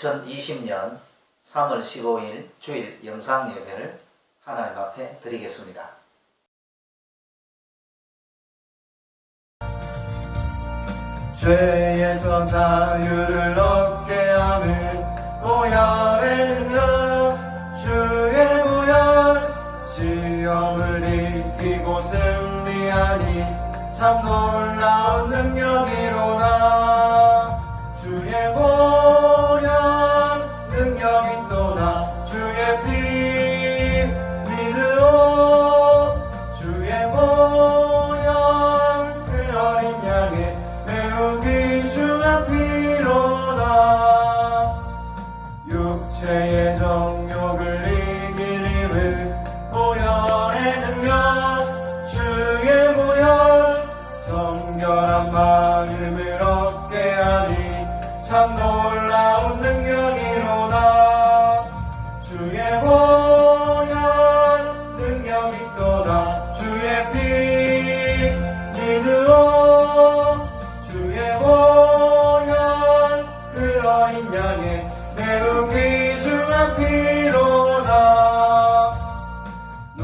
지금부터 2020년 3월 15일 주일 영상 예배를 하나님 앞에 드리겠습니다. 죄에서 자유를 얻게 하는 보혈의 능력 주의 보혈 시험을 이기고 승리하니 참 놀라운 능력이로다 주의 보혈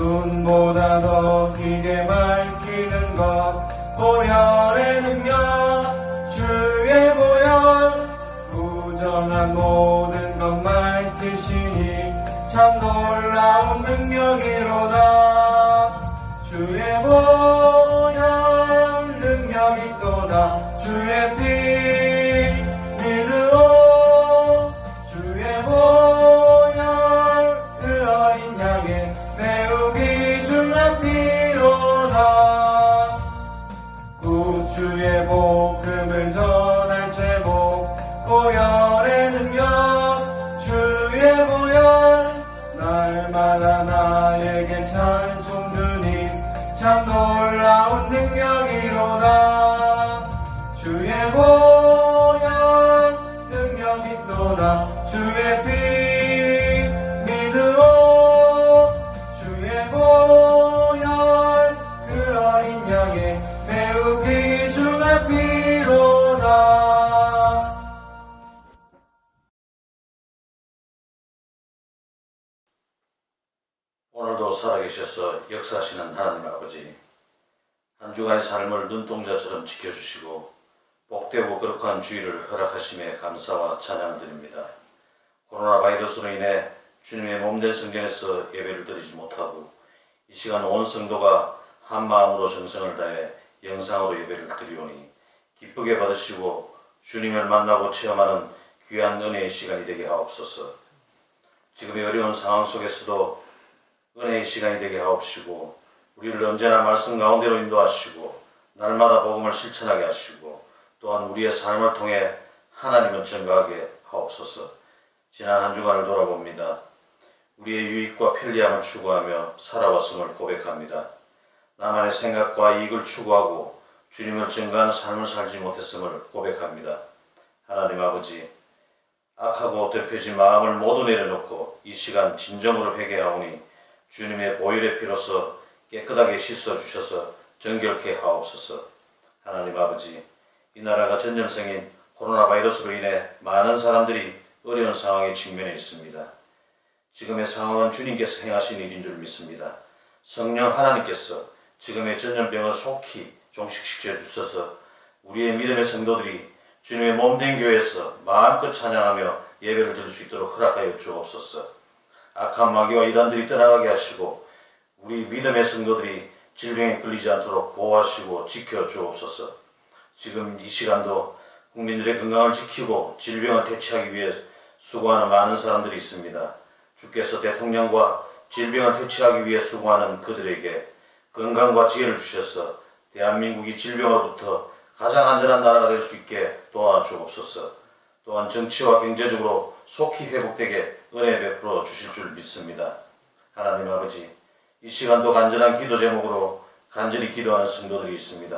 눈보다 더 한 주간의 삶을 눈동자처럼 지켜주시고 복되고 거룩한 주의를 허락하심에 감사와 찬양을 드립니다. 코로나 바이러스로 인해 주님의 몸된 성전에서 예배를 드리지 못하고 이 시간 온 성도가 한 마음으로 정성을 다해 영상으로 예배를 드리오니 기쁘게 받으시고 주님을 만나고 체험하는 귀한 은혜의 시간이 되게 하옵소서. 지금의 어려운 상황 속에서도 은혜의 시간이 되게 하옵시고 우리를 언제나 말씀 가운데로 인도하시고 날마다 복음을 실천하게 하시고 또한 우리의 삶을 통해 하나님을 증거하게 하옵소서. 지난 한 주간을 돌아봅니다. 우리의 유익과 편리함을 추구하며 살아왔음을 고백합니다. 나만의 생각과 이익을 추구하고 주님을 증거하는 삶을 살지 못했음을 고백합니다. 하나님 아버지, 악하고 엎드려진 마음을 모두 내려놓고 이 시간 진정으로 회개하오니 주님의 보혈의 피로서 깨끗하게 씻어 주셔서 정결케 하옵소서. 하나님 아버지, 이 나라가 전염성인 코로나 바이러스로 인해 많은 사람들이 어려운 상황에 직면해 있습니다. 지금의 상황은 주님께서 행하신 일인 줄 믿습니다. 성령 하나님께서 지금의 전염병을 속히 종식시켜 주셔서 우리의 믿음의 성도들이 주님의 몸된 교회에서 마음껏 찬양하며 예배를 드릴 수 있도록 허락하여 주옵소서. 악한 마귀와 이단들이 떠나가게 하시고 우리 믿음의 성도들이 질병에 걸리지 않도록 보호하시고 지켜 주옵소서. 지금 이 시간도 국민들의 건강을 지키고 질병을 대체하기 위해 수고하는 많은 사람들이 있습니다. 주께서 대통령과 질병을 퇴치하기 위해 수고하는 그들에게 건강과 지혜를 주셔서 대한민국이 질병으로부터 가장 안전한 나라가 될 수 있게 도와주옵소서. 또한 정치와 경제적으로 속히 회복되게 은혜 베풀어 주실 줄 믿습니다. 하나님 아버지, 이 시간도 간절한 기도 제목으로 간절히 기도하는 성도들이 있습니다.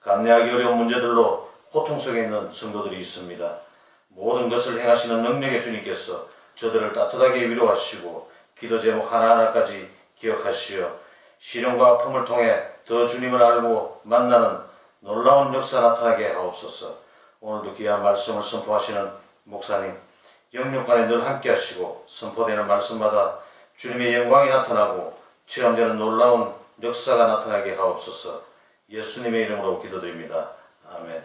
감내하기 어려운 문제들로 고통 속에 있는 성도들이 있습니다. 모든 것을 행하시는 능력의 주님께서 저들을 따뜻하게 위로하시고 기도 제목 하나하나까지 기억하시어 시련과 아픔을 통해 더 주님을 알고 만나는 놀라운 역사 나타나게 하옵소서. 오늘도 귀한 말씀을 선포하시는 목사님, 영육간에 늘 함께 하시고 선포되는 말씀마다 주님의 영광이 나타나고 체험되는 놀라운 역사가 나타나게 하옵소서 예수님의 이름으로 기도드립니다. 아멘.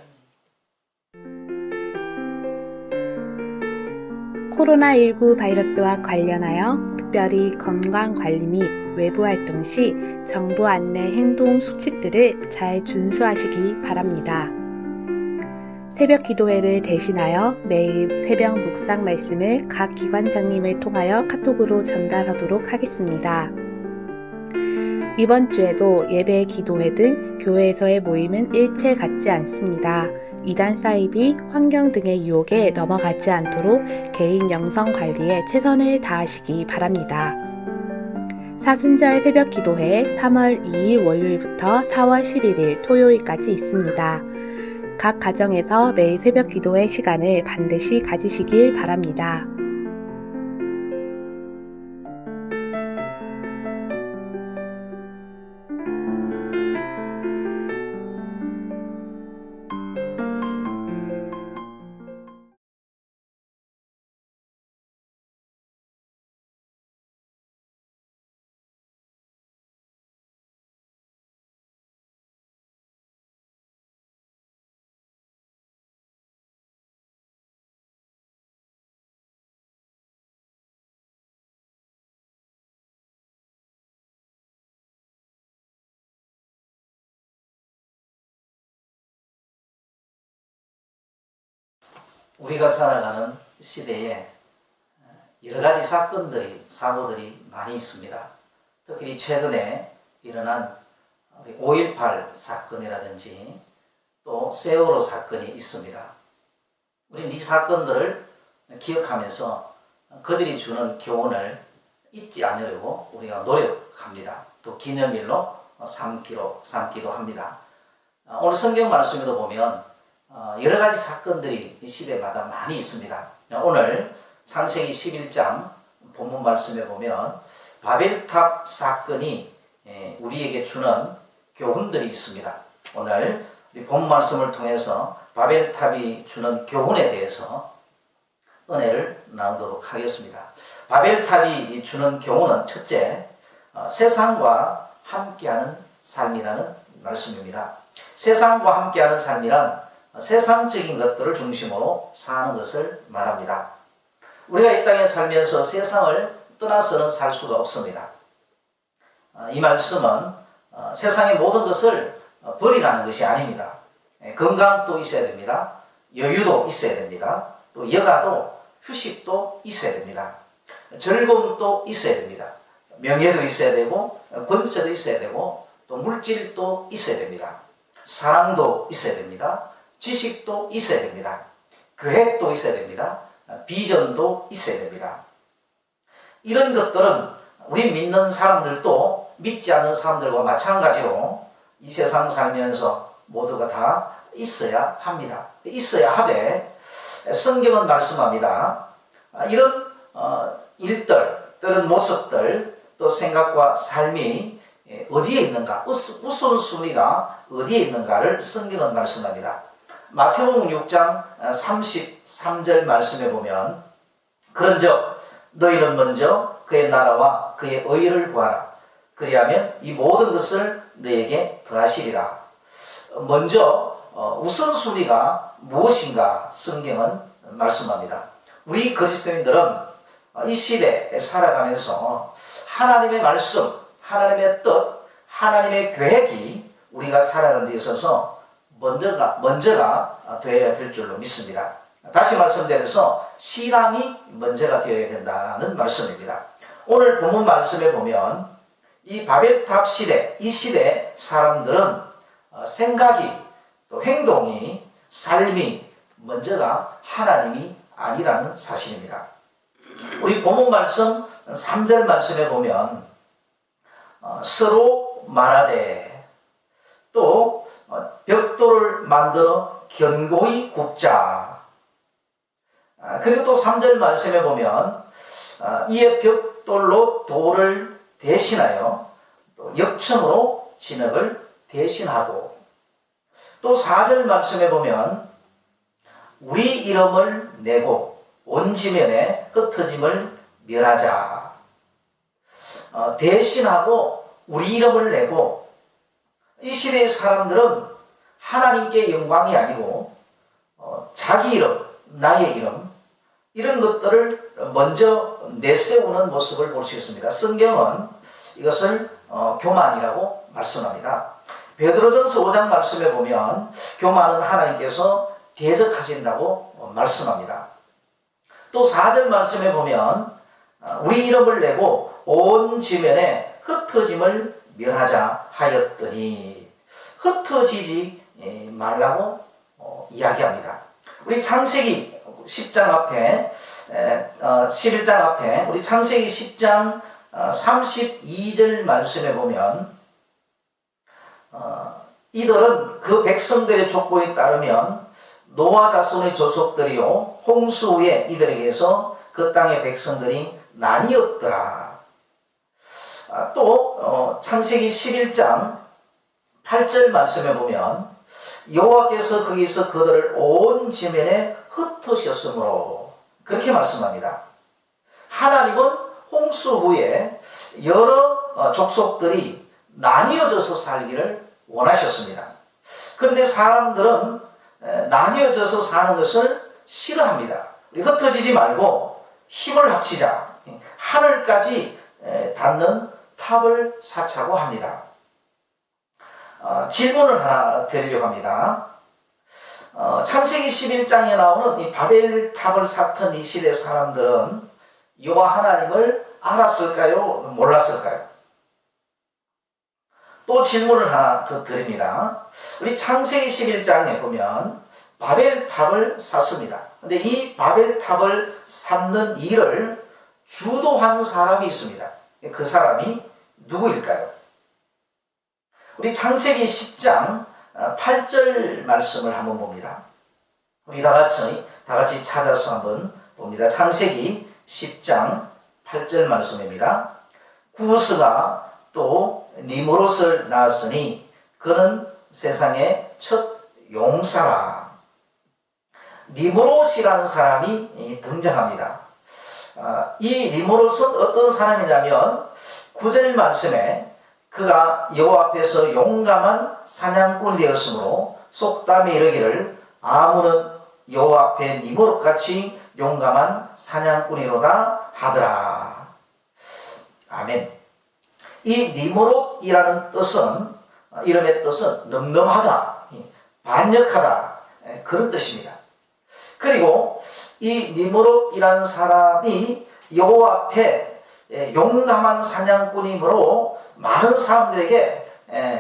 코로나19 바이러스와 관련하여 특별히 건강관리 및 외부 활동 시 정부 안내 행동 수칙들을 잘 준수하시기 바랍니다. 새벽 기도회를 대신하여 매일 새벽 묵상 말씀을 각 기관장님을 통하여 카톡으로 전달하도록 하겠습니다. 이번 주에도 예배, 기도회 등 교회에서의 모임은 일체 갖지 않습니다. 이단 사이비, 환경 등의 유혹에 넘어가지 않도록 개인 영성 관리에 최선을 다하시기 바랍니다. 사순절 새벽 기도회 3월 2일 월요일부터 4월 11일 토요일까지 있습니다. 각 가정에서 매일 새벽 기도회 시간을 반드시 가지시길 바랍니다. 우리가 살아가는 시대에 여러 가지 사건들이, 사고들이 많이 있습니다. 특히 최근에 일어난 5.18 사건이라든지 또 세월호 사건이 있습니다. 우리는 이 사건들을 기억하면서 그들이 주는 교훈을 잊지 않으려고 우리가 노력합니다. 또 기념일로 삼기로, 삼기도 합니다. 오늘 성경 말씀에도 보면 어, 여러 가지 사건들이 이 시대마다 많이 있습니다. 오늘 창세기 11장 본문 말씀에 보면 바벨탑 사건이 예, 우리에게 주는 교훈들이 있습니다. 오늘 본 말씀을 통해서 바벨탑이 주는 교훈에 대해서 은혜를 나누도록 하겠습니다. 바벨탑이 주는 교훈은 첫째, 어, 세상과 함께하는 삶이라는 말씀입니다. 세상과 함께하는 삶이란 세상적인 것들을 중심으로 사는 것을 말합니다. 우리가 이 땅에 살면서 세상을 떠나서는 살 수가 없습니다. 어, 이 말씀은 어, 세상의 모든 것을 어, 버리라는 것이 아닙니다. 예, 건강도 있어야 됩니다. 여유도 있어야 됩니다. 또 여가도 휴식도 있어야 됩니다. 즐거움도 있어야 됩니다. 명예도 있어야 되고 권세도 있어야 되고 또 물질도 있어야 됩니다. 사랑도 있어야 됩니다. 지식도 있어야 됩니다. 계획도 있어야 됩니다. 비전도 있어야 됩니다. 이런 것들은 우리 믿는 사람들도 믿지 않는 사람들과 마찬가지로 이 세상 살면서 모두가 다 있어야 합니다. 있어야 하되 성경은 말씀합니다. 이런 어, 일들 또는 모습들 또 생각과 삶이 어디에 있는가 우선순위가 어디에 있는가를 성경은 말씀합니다. 마태복음 6장 33절 말씀에 보면 그런즉 너희는 먼저 그의 나라와 그의 의를 구하라. 그리하면 이 모든 것을 너에게 더하시리라. 먼저 어, 우선순위가 무엇인가? 성경은 말씀합니다. 우리 그리스도인들은 이 시대에 살아가면서 하나님의 말씀 하나님의 뜻 하나님의 계획이 우리가 살아가는 데 있어서 먼저가, 먼저가 되어야 될 줄로 믿습니다. 다시 말씀드려서 신앙이 먼저가 되어야 된다는 말씀입니다. 오늘 본문 말씀에 보면 이 바벨탑 시대, 이 시대 사람들은 어, 생각이 또 행동이 삶이 먼저가 하나님이 아니라는 사실입니다. 우리 본문 말씀 3절 말씀에 보면 어, 서로 말하되 또 어, 벽돌을 만들어 견고히 굽자. 아, 그리고 또 3절 말씀에 보면 아, 이에 벽돌로 돌을 대신하여 또 역청으로 진흙을 대신하고 또 4절 말씀에 보면 우리 이름을 내고 온 지면에 흩어짐을 멸하자. 어, 대신하고 우리 이름을 내고 이 시대의 사람들은 하나님께 영광이 아니고 어, 자기 이름, 나의 이름 이런 것들을 먼저 내세우는 모습을 볼 수 있습니다. 성경은 이것을 어, 교만이라고 말씀합니다. 베드로전서 5장 말씀에 보면 교만은 하나님께서 대적하신다고 어, 말씀합니다. 또 4절 말씀에 보면 어, 우리 이름을 내고 온 지면에 흩어짐을 멸하자 하였더니 흩어지지 예, 말라고 어, 이야기합니다. 우리 창세기 10장 앞에 에, 어, 11장 앞에 우리 창세기 10장 어, 32절 말씀에 보면 어, 이들은 그 백성들의 족보에 따르면 노아 자손의 조속들이요 홍수 후에 이들에게서 그 땅의 백성들이 나뉘었더라. 아, 또 어, 창세기 11장 8절 말씀에 보면 여호와께서 거기서 그들을 온 지면에 흩으셨으므로 그렇게 말씀합니다. 하나님은 홍수 후에 여러 어, 족속들이 나뉘어져서 살기를 원하셨습니다. 그런데 사람들은 에, 나뉘어져서 사는 것을 싫어합니다. 흩어지지 말고 힘을 합치자. 하늘까지 에, 닿는 탑을 쌓자고 합니다. 어, 질문을 하나 드리려고 합니다. 어, 창세기 11장에 나오는 이 바벨 탑을 쌓던 이 시대 사람들은 여호와 하나님을 알았을까요? 몰랐을까요? 또 질문을 하나 더 드립니다. 우리 창세기 11장에 보면 바벨 탑을 쌓습니다. 근데 이 바벨 탑을 쌓는 일을 주도한 사람이 있습니다. 그 사람이 누구일까요? 우리 창세기 10장 8절 말씀을 한번 봅니다. 우리 다 같이 다 같이 찾아서 한번 봅니다. 창세기 10장 8절 말씀입니다. 구스가 또 니모롯을 낳았으니 그는 세상의 첫 용사라. 니모롯이라는 사람이 등장합니다. 아, 이 니모롯은 어떤 사람이냐면 구절 말씀에 그가 여호와 앞에서 용감한 사냥꾼이 되었으므로 속담에 이르기를 아무는 여호와 앞에 니모롯 같이 용감한 사냥꾼이로다 하더라. 아멘. 이 니모롯이라는 뜻은 이름의 뜻은 넘넘하다, 반역하다 그런 뜻입니다. 그리고 이 니모롯이라는 사람이 여호와 앞에 용감한 사냥꾼이므로 많은 사람들에게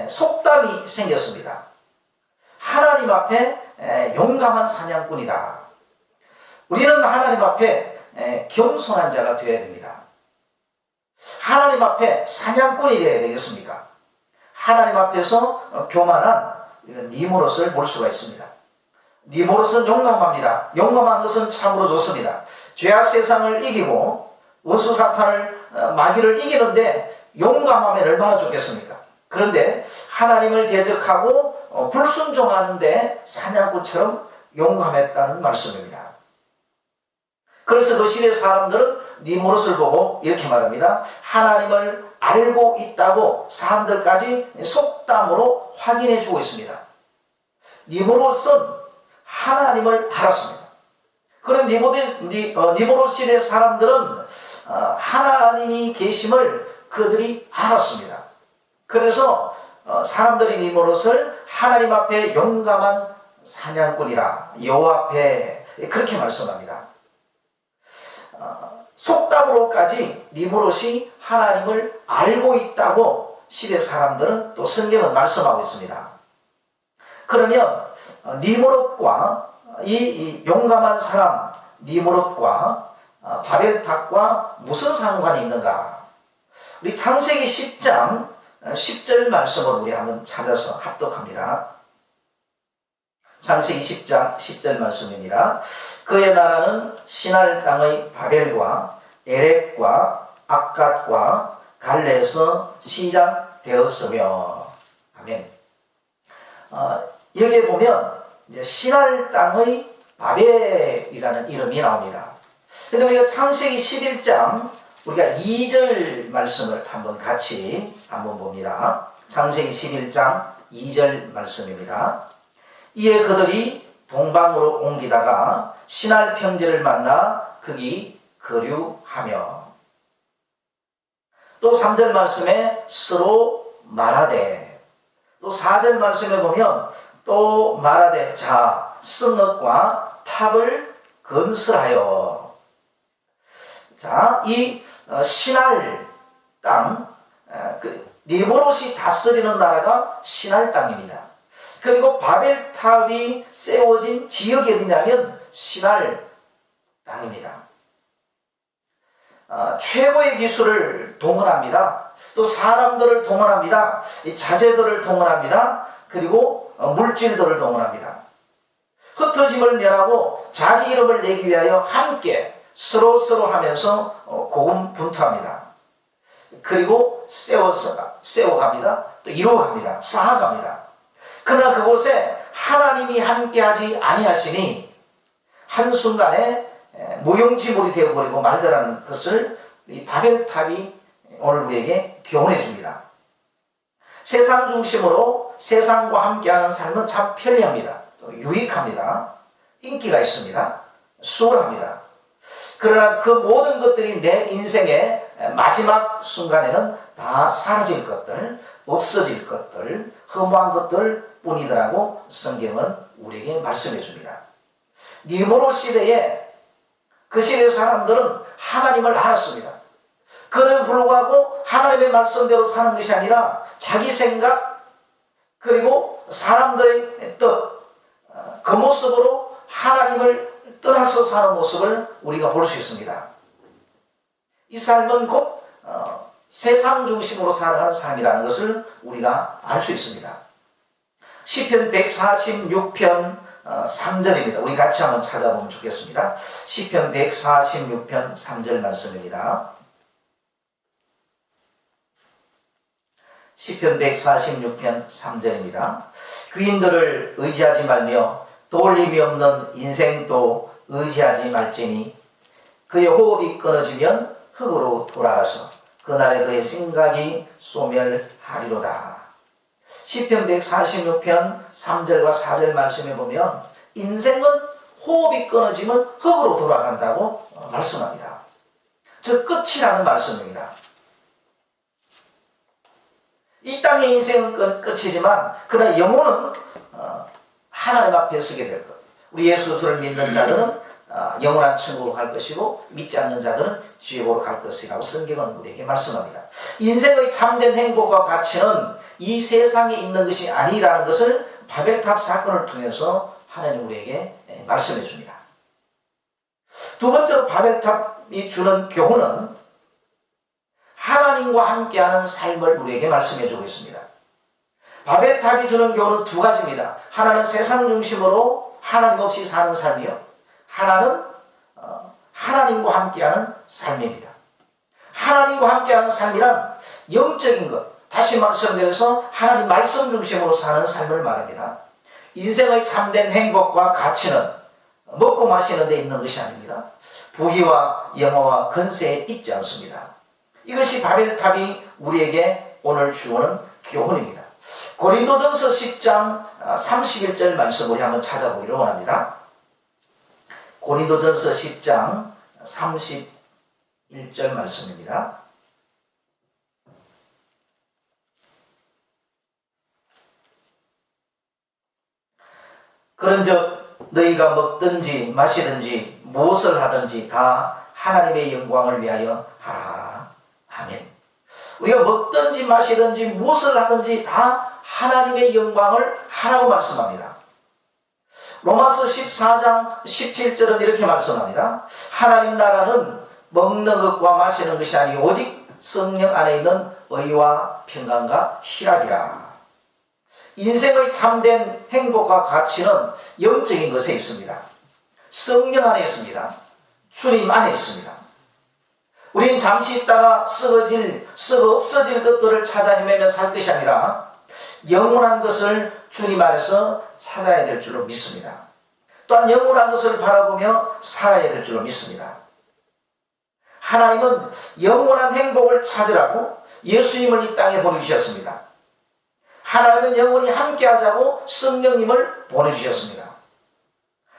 속담이 생겼습니다. 하나님 앞에 용감한 사냥꾼이다. 우리는 하나님 앞에 겸손한 자가 되어야 됩니다. 하나님 앞에 사냥꾼이 되어야 되겠습니까? 하나님 앞에서 어, 교만한 이런 니모롯을 볼 수가 있습니다. 니모롯은 용감합니다. 용감한 것은 참으로 좋습니다. 죄악 세상을 이기고 원수 사탄을 어, 마귀를 이기는데 용감하면 얼마나 좋겠습니까? 그런데 하나님을 대적하고 어, 불순종하는데 사냥꾼처럼 용감했다는 말씀입니다. 그래서 그 시대 사람들은 니모롯을 보고 이렇게 말합니다. 하나님을 알고 있다고 사람들까지 속담으로 확인해 주고 있습니다. 니모롯은 하나님을 알았습니다. 그런 니모롯 시대 사람들은 어, 하나님이 계심을 그들이 알았습니다. 그래서 어, 사람들이 니모롯을 하나님 앞에 용감한 사냥꾼이라 여호와 앞에 그렇게 말씀합니다. 어, 속담으로까지 니모롯이 하나님을 알고 있다고 시대 사람들은 또 성경은 말씀하고 있습니다. 그러면 어, 니모롯과 이, 이 용감한 사람 니모롯과 바벨탑과 무슨 상관이 있는가? 우리 창세기 10장 10절 말씀을 우리 한번 찾아서 합독합니다. 창세기 10장 10절 말씀입니다. 그의 나라는 신할 땅의 바벨과 에렉과 악갓과 갈레에서 시작되었으며 아멘. 어, 여기에 보면 이제 신할 땅의 바벨이라는 이름이 나옵니다. 근데 우리가 창세기 11장 우리가 2절 말씀을 한번 같이 한번 봅니다. 창세기 11장 2절 말씀입니다. 이에 그들이 동방으로 옮기다가 신할 평지를 만나 거기 거류하며 또 3절 말씀에 서로 말하되 또 4절 말씀에 보면 또 말하되 자 성읍과 탑을 건설하여 자, 이 어, 신할 땅, 어, 그 니보롯이 다스리는 나라가 신할 땅입니다. 그리고 바벨탑이 세워진 지역이 어디냐면 신할 땅입니다. 어, 최고의 기술을 동원합니다. 또 사람들을 동원합니다. 이 자재들을 동원합니다. 그리고 어, 물질들을 동원합니다. 흩어짐을 면하고 자기 이름을 내기 위하여 함께 서로 서로 하면서 어, 고군분투합니다. 그리고 세워서 세워갑니다. 또 이루어갑니다. 쌓아갑니다. 그러나 그곳에 하나님이 함께하지 아니하시니 한 순간에 에, 무용지물이 되어버리고 말더라는 것을 이 바벨탑이 오늘 우리에게 교훈해 줍니다. 세상 중심으로 세상과 함께하는 삶은 참 편리합니다. 또 유익합니다. 인기가 있습니다. 수월합니다. 그러나 그 모든 것들이 내 인생의 마지막 순간에는 다 사라질 것들, 없어질 것들, 허무한 것들 뿐이더라고 성경은 우리에게 말씀해 줍니다. 니모로 시대에 그 시대 사람들은 하나님을 알았습니다. 그를 불구하고 하나님의 말씀대로 사는 것이 아니라 자기 생각 그리고 사람들의 뜻 그 모습으로 하나님을 떠나서 사는 모습을 우리가 볼 수 있습니다. 이 삶은 곧 어, 세상 중심으로 살아가는 삶이라는 것을 우리가 알 수 있습니다. 시편 146편 3절입니다. 우리 같이 한번 찾아보면 좋겠습니다. 시편 146편 3절 말씀입니다. 시편 146편 3절입니다. 귀인들을 의지하지 말며 돌림이 없는 인생도 의지하지 말지니 그의 호흡이 끊어지면 흙으로 돌아가서 그날에 그의 생각이 소멸하리로다. 시편 146편 3절과 4절 말씀에 보면 인생은 호흡이 끊어지면 흙으로 돌아간다고 어, 말씀합니다. 저 끝이라는 말씀입니다. 이 땅의 인생은 끝, 끝이지만 그러나 영혼은 어, 하나님 앞에 서게 될 것. 우리 예수 그리스도를 믿는 자들은 어, 영원한 천국으로 갈 것이고 믿지 않는 자들은 지옥으로 갈 것이라고 성경은 우리에게 말씀합니다. 인생의 참된 행복과 가치는 이 세상에 있는 것이 아니라는 것을 바벨탑 사건을 통해서 하나님 우리에게 예, 말씀해 줍니다. 두 번째로 바벨탑이 주는 교훈은 하나님과 함께하는 삶을 우리에게 말씀해 주고 있습니다. 바벨탑이 주는 교훈은 두 가지입니다. 하나는 세상 중심으로 하나님 없이 사는 삶이요. 하나는 어, 하나님과 함께하는 삶입니다. 하나님과 함께하는 삶이란 영적인 것, 다시 말씀드려서 하나님 말씀 중심으로 사는 삶을 말합니다. 인생의 참된 행복과 가치는 먹고 마시는 데 있는 것이 아닙니다. 부귀와 영화와 건세에 있지 않습니다. 이것이 바벨탑이 우리에게 오늘 주오는 교훈입니다. 고린도전서 10장 31절 말씀 우리 한번 찾아보기를 원합니다. 고린도전서 10장 31절 말씀입니다. 그런즉 너희가 먹든지 마시든지 무엇을 하든지 다 하나님의 영광을 위하여 하라. 아멘. 우리가 먹든지 마시든지 무엇을 하든지 다 하나님의 영광을 하라고 말씀합니다. 로마서 14장 17절은 이렇게 말씀합니다. 하나님 나라는 먹는 것과 마시는 것이 아니고 오직 성령 안에 있는 의와 평강과 희락이라. 인생의 참된 행복과 가치는 영적인 것에 있습니다. 성령 안에 있습니다. 주님 안에 있습니다. 우리는 잠시 있다가 썩어질, 썩어 없어질 것들을 찾아 헤매며 살 것이 아니라 영원한 것을 주님 안에서 찾아야 될 줄로 믿습니다. 또한 영원한 것을 바라보며 살아야 될 줄로 믿습니다. 하나님은 영원한 행복을 찾으라고 예수님을 이 땅에 보내주셨습니다. 하나님은 영원히 함께하자고 성령님을 보내주셨습니다.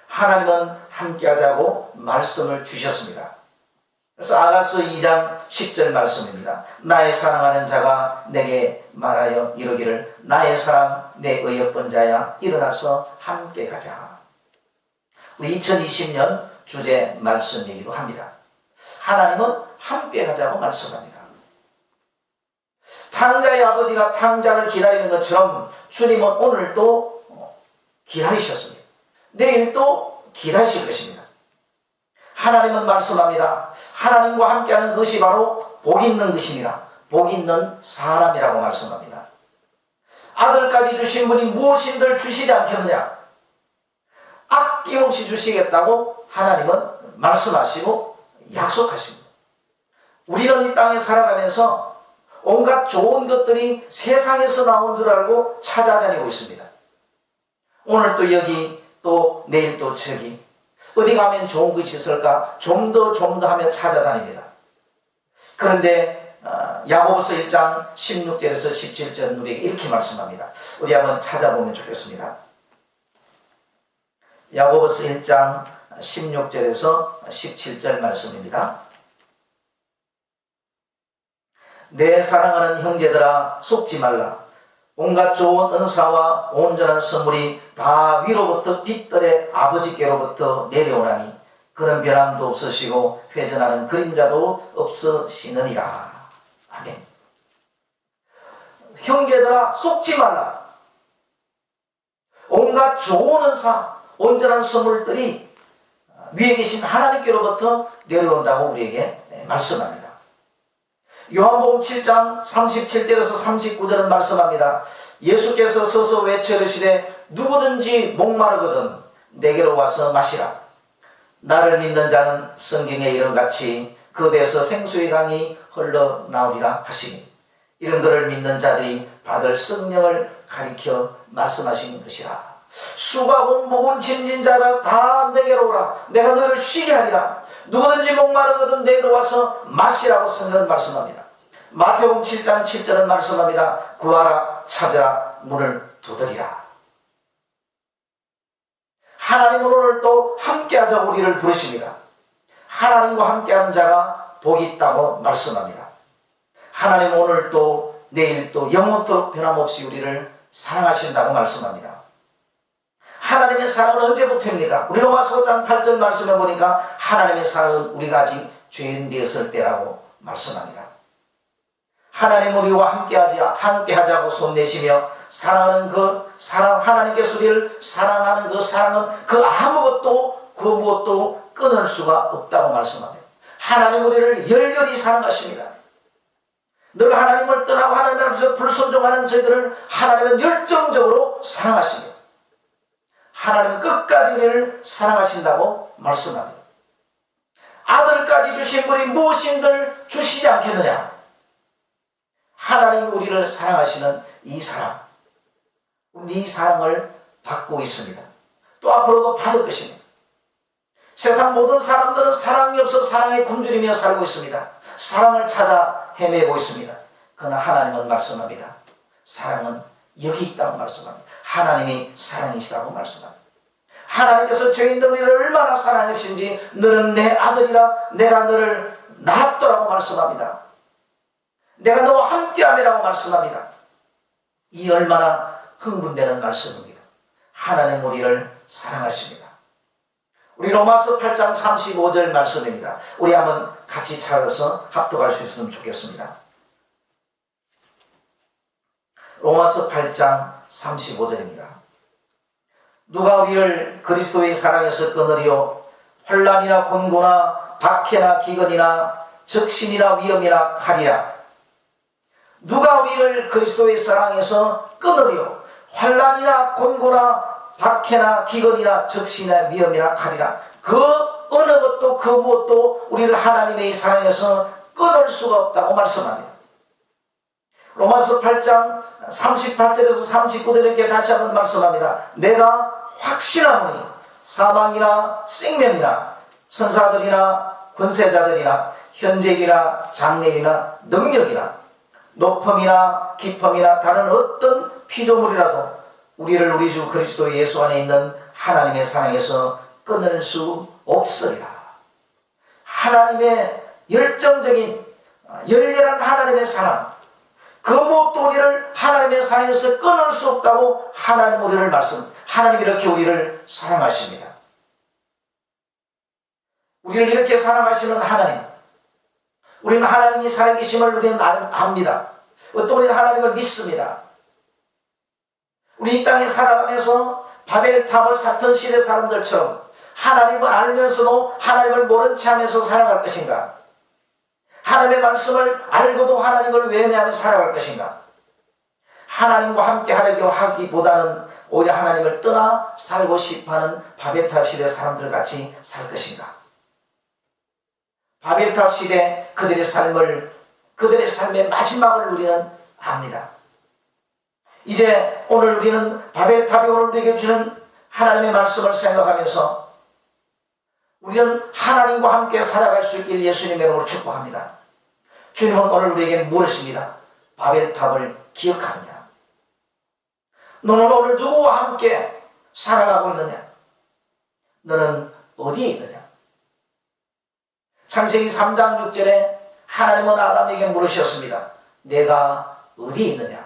하나님은 함께하자고 말씀을 주셨습니다. 그래서 아가서 2장 10절 말씀입니다. 나의 사랑하는 자가 내게 말하여 이르기를 나의 사랑 내 의협번 자야 일어나서 함께 가자. 우리 2020년 주제 말씀이기도 합니다. 하나님은 함께 가자고 말씀합니다. 탕자의 아버지가 탕자를 기다리는 것처럼 주님은 오늘도 기다리셨습니다. 내일도 기다리실 것입니다. 하나님은 말씀합니다. 하나님과 함께하는 것이 바로 복 있는 것이니라. 복 있는 사람이라고 말씀합니다. 아들까지 주신 분이 무엇인들 주시지 않겠느냐? 아낌없이 주시겠다고 하나님은 말씀하시고 약속하십니다. 우리는 이 땅에 살아가면서 온갖 좋은 것들이 세상에서 나온 줄 알고 찾아다니고 있습니다. 오늘 또 여기 또 내일 또 저기 어디 가면 좋은 것이 있을까 좀 더 좀 더 하며 찾아다닙니다. 그런데 어, 야고보서 1장 16절에서 17절 우리에게 이렇게 말씀합니다. 우리 한번 찾아보면 좋겠습니다. 야고보서 1장 16절에서 17절 말씀입니다. 내 사랑하는 형제들아 속지 말라. 온갖 좋은 은사와 온전한 선물이 다 위로부터 빛들의 아버지께로부터 내려오나니 그런 변함도 없으시고 회전하는 그림자도 없으시느니라. 아멘. 형제들아 속지 말라. 온갖 좋은 은사, 온전한 선물들이 위에 계신 하나님께로부터 내려온다고 우리에게 말씀합니다. 요한복음 7장 37절에서 39절은 말씀합니다. 예수께서 서서 외쳐 이르시되 누구든지 목마르거든 내게로 와서 마시라. 나를 믿는 자는 성경에 이름같이 그 배에서 생수의 강이 흘러나오리라 하시니 이런 것을 믿는 자들이 받을 성령을 가리켜 말씀하신 것이라. 수고하고 목은 짐진 자라 다 내게로 오라. 내가 너를 쉬게 하리라. 누구든지 목마르거든 내게로 와서 마시라고 성경은 말씀합니다. 마태복음 7장 7절은 말씀합니다. 구하라 찾으라 문을 두드리라. 하나님은 오늘 또 함께하자 우리를 부르십니다. 하나님과 함께하는 자가 복이 있다고 말씀합니다. 하나님 오늘 또 내일 또 영원토록 변함없이 우리를 사랑하신다고 말씀합니다. 하나님의 사랑은 언제부터입니까? 우리 로마서 5장 8절 말씀해 보니까 하나님의 사랑은 우리가 아직 죄인 되었을 때라고 말씀합니다. 하나님 우리와 함께하지 함께하자고 손내시며 사랑하는 그 사랑 하나님께서 우리를 사랑하는 그 사랑은 그 아무것도 그 무엇도 끊을 수가 없다고 말씀합니다. 하나님 우리를 열렬히 사랑하십니다. 늘 하나님을 떠나고 하나님 앞에서 불순종하는 저희들을 하나님은 열정적으로 사랑하십니다. 하나님은 끝까지 우리를 사랑하신다고 말씀합니다. 아들까지 주신 분이 무엇인들 주시지 않겠느냐? 하나님 우리를 사랑하시는 이 사랑, 이 사랑을 받고 있습니다. 또 앞으로도 받을 것입니다. 세상 모든 사람들은 사랑이 없어 사랑에 굶주리며 살고 있습니다. 사랑을 찾아 헤매고 있습니다. 그러나 하나님은 말씀합니다. 사랑은 여기 있다고 말씀합니다. 하나님이 사랑이시다고 말씀합니다. 하나님께서 죄인들 우리를 얼마나 사랑하신지 너는 내 아들이라 내가 너를 낳았더라고 말씀합니다. 내가 너와 함께함이라고 말씀합니다. 이 얼마나 흥분되는 말씀입니다. 하나님 우리를 사랑하십니다. 우리 로마서 8장 35절 말씀입니다. 우리 한번 같이 찾아서 합독할 수 있으면 좋겠습니다. 로마서 8장 35절입니다. 누가 우리를 그리스도의 사랑에서 끊으리요 혼란이나 곤고나 박해나 기근이나 적신이나 위험이나 칼이라 누가 우리를 그리스도의 사랑에서 끊으리요 환란이나 곤고나 박해나 기근이나 적신이나 위험이나 칼이라 그 어느 것도 그 무엇도 우리를 하나님의 사랑에서 끊을 수가 없다고 말씀합니다. 로마서 8장 38절에서 39절에 이렇게 다시 한번 말씀합니다. 내가 확신하노니 사망이나 생명이나 천사들이나 권세자들이나 현재이나 장래이나 능력이나 높음이나 깊음이나 다른 어떤 피조물이라도 우리를 우리 주 그리스도 예수 안에 있는 하나님의 사랑에서 끊을 수 없으리라. 하나님의 열정적인 열렬한 하나님의 사랑 그 무엇도 우리를 하나님의 사랑에서 끊을 수 없다고 하나님 우리를 말씀 하나님 이렇게 우리를 사랑하십니다. 우리를 이렇게 사랑하시는 하나님 우리는 하나님이 살아계심을 우리는 알- 압니다. 또 우리는 하나님을 믿습니다. 우리 이 땅에 살아가면서 바벨탑을 샀던 시대 사람들처럼 하나님을 알면서도 하나님을 모른 채 하면서 살아갈 것인가? 하나님의 말씀을 알고도 하나님을 외면하며 살아갈 것인가? 하나님과 함께 하려고 하기보다는 오히려 하나님을 떠나 살고 싶어하는 바벨탑 시대 사람들 같이 살 것인가? 바벨탑 시대 그들의 삶을 그들의 삶의 마지막을 우리는 압니다. 이제 오늘 우리는 바벨탑이 오늘 우리에게 주는 하나님의 말씀을 생각하면서 우리는 하나님과 함께 살아갈 수 있길 예수님의 이름으로 축복합니다. 주님은 오늘 우리에게 물으십니다. 바벨탑을 기억하느냐? 너는 오늘 누구와 함께 살아가고 있느냐? 너는 어디에 있느냐? 창세기 3장 6절에 하나님은 아담에게 물으셨습니다. 내가 어디에 있느냐?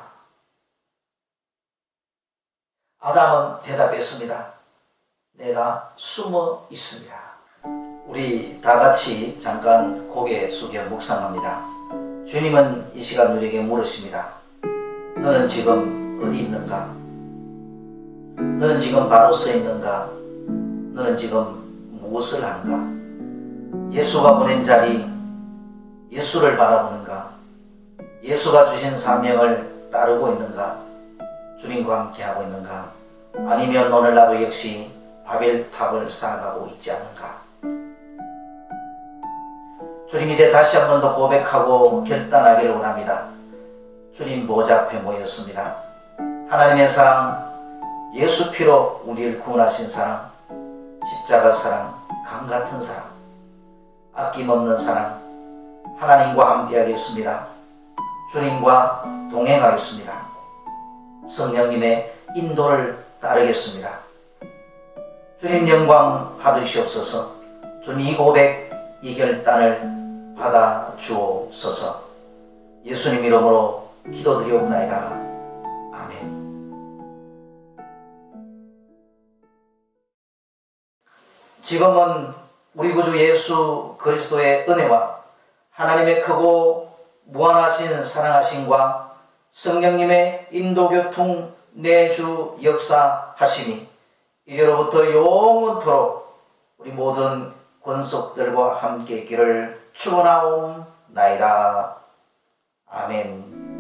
아담은 대답했습니다. 내가 숨어 있습니다. 우리 다 같이 잠깐 고개 숙여 묵상합니다. 주님은 이 시간 우리에게 물으십니다. 너는 지금 어디 있는가? 너는 지금 바로 서 있는가? 너는 지금 무엇을 하는가? 예수가 보낸 자리, 예수를 바라보는가? 예수가 주신 사명을 따르고 있는가? 주님과 함께 하고 있는가? 아니면 오늘 나도 역시 바벨탑을 쌓아가고 있지 않은가? 주님 이제 다시 한 번 더 고백하고 결단하기를 원합니다. 주님 모자 앞에 모였습니다. 하나님의 사랑, 예수 피로 우리를 구원하신 사랑, 십자가 사랑, 강 같은 사랑, 아낌없는 사랑, 하나님과 함께하겠습니다. 주님과 동행하겠습니다. 성령님의 인도를 따르겠습니다. 주님 영광 받으시옵소서. 주님 이 고백, 이 결단을 받아 주옵소서. 예수님 이름으로 기도드리옵나이다. 아멘. 지금은 우리 구주 예수 그리스도의 은혜와 하나님의 크고 무한하신 사랑하심과 성령님의 인도교통 내주 역사하심이 이제로부터 영원토록 우리 모든 권속들과 함께 있기를 축원하옵나이다. 아멘.